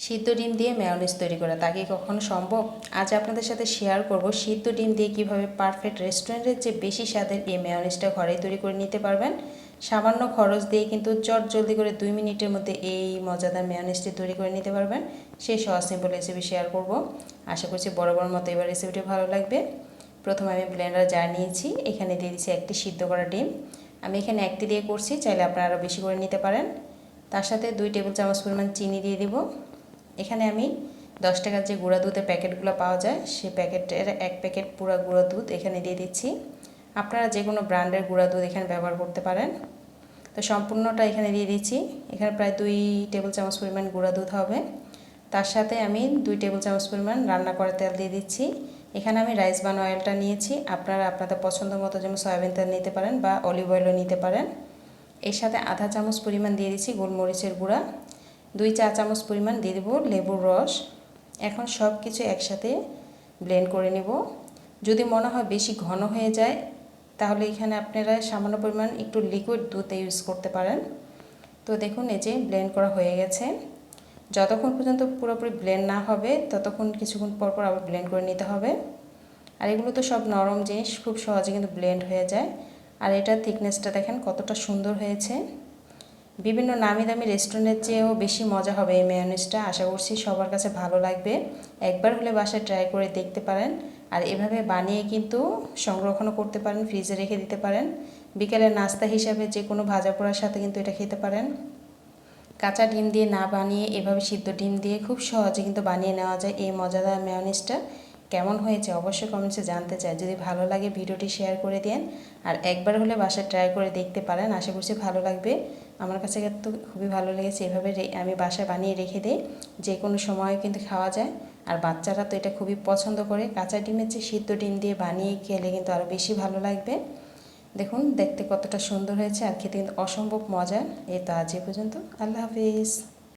সিদ্ধ ডিম দিয়ে মেয়নিজ তৈরি করা, তা কি কখনো সম্ভব? আজ আপনাদের সাথে শেয়ার করব সিদ্ধ ডিম দিয়ে কীভাবে পারফেক্ট রেস্টুরেন্টের যে বেশি স্বাদের এই মেয়নিজটা ঘরেই তৈরি করে নিতে পারবেন। সামান্য খরচ দিয়ে কিন্তু চট জলদি করে দুই মিনিটের মধ্যে এই মজাদার মেয়নিজটি তৈরি করে নিতে পারবেন। সেই সহজ সিম্পল রেসিপি শেয়ার করব। আশা করছি বড় বড় মতো এবার রেসিপিটি ভালো লাগবে। প্রথমে আমি ব্লেন্ডার জার নিয়েছি, এখানে দিয়ে দিচ্ছি একটি সিদ্ধ করা ডিম। আমি এখানে একটি দিয়ে করছি, চাইলে আপনারা আরও বেশি করে নিতে পারেন। তার সাথে দুই টেবিল চামচ পরিমাণ চিনি দিয়ে দিব। এখানে আমি দশ টাকার যে গুঁড়া দুধের প্যাকেটগুলো পাওয়া যায়, সেই প্যাকেটের এক প্যাকেট পুরো গুঁড়া দুধ এখানে দিয়ে দিচ্ছি। আপনারা যে কোনো ব্র্যান্ডের গুঁড়া দুধ এখানে ব্যবহার করতে পারেন। তো সম্পূর্ণটা এখানে দিয়ে দিচ্ছি। এখানে প্রায় দুই টেবিল চামচ পরিমাণ গুঁড়া দুধ হবে। তার সাথে আমি দুই টেবিল চামচ পরিমাণ রান্না করা তেল দিয়ে দিচ্ছি। এখানে আমি রাইস বান অয়েলটা নিয়েছি। আপনারা আপনাদের পছন্দ মতো যেমন সয়াবিন তেল নিতে পারেন বা অলিভ অয়েলও নিতে পারেন। এর সাথে আধা চামচ পরিমাণ দিয়ে দিচ্ছি গোলমরিচের গুঁড়া। দুই চা চামচ পরিমাণ দিয়ে দেবো লেবুর রস। এখন সব কিছু একসাথে ব্লেন্ড করে নেব। যদি মনে হয় বেশি ঘন হয়ে যায়, তাহলে এখানে আপনারা সামান্য পরিমাণ একটু লিকুইড দুধ ইউজ করতে পারেন। তো দেখুন, এই যে ব্লেন্ড করা হয়ে গেছে। যতক্ষণ পর্যন্ত পুরোপুরি ব্লেন্ড না হবে, ততক্ষণ কিছুক্ষণ পর পর আবার ব্লেন্ড করে নিতে হবে। আর এগুলো তো সব নরম জিনিস, খুব সহজে কিন্তু ব্লেন্ড হয়ে যায়। আর এটার থিকনেসটা দেখেন কতটা সুন্দর হয়েছে। বিভিন্ন নামি দামি রেস্টুরেন্টের চেয়েও বেশি মজা হবে এই মেয়নিজটা আশা করছি সবার কাছে ভালো লাগবে। একবার হলে বাসায় ট্রাই করে দেখতে পারেন। আর এভাবে বানিয়ে কিন্তু সংরক্ষণও করতে পারেন ফ্রিজে রেখে দিতে পারেন। বিকেলে নাস্তা হিসাবে যে কোনো ভাজা পোড়ার সাথে কিন্তু এটা খেতে পারেন। কাঁচা ডিম দিয়ে না বানিয়ে এভাবে সিদ্ধ ডিম দিয়ে খুব সহজে কিন্তু বানিয়ে নেওয়া যায় এই মজাদার মেয়নিজটা কেমন হয়েছে অবশ্যই কমেন্টসে জানতে চাই। যদি ভালো লাগে ভিডিওটি শেয়ার করে দেন আর একবার হলে বাসায় ট্রাই করে দেখতে পারেন। আশা করছি ভালো লাগবে। আমার কাছে তো খুবই ভালো লেগেছে এভাবে আমি বাসায় বানিয়ে রেখে দিই। যে কোনো সময় কিন্তু খাওয়া যায়। আর বাচ্চারা তো এটা খুবই পছন্দ করে। কাঁচা ডিমের চেয়ে সিদ্ধ ডিম দিয়ে বানিয়ে খেলে কিন্তু আরও বেশি ভালো লাগবে। দেখুন, দেখতে কতটা সুন্দর হয়েছে। আর খেতে কিন্তু অসম্ভব মজার। এই তো আজ পর্যন্ত। আল্লাহ হাফিজ।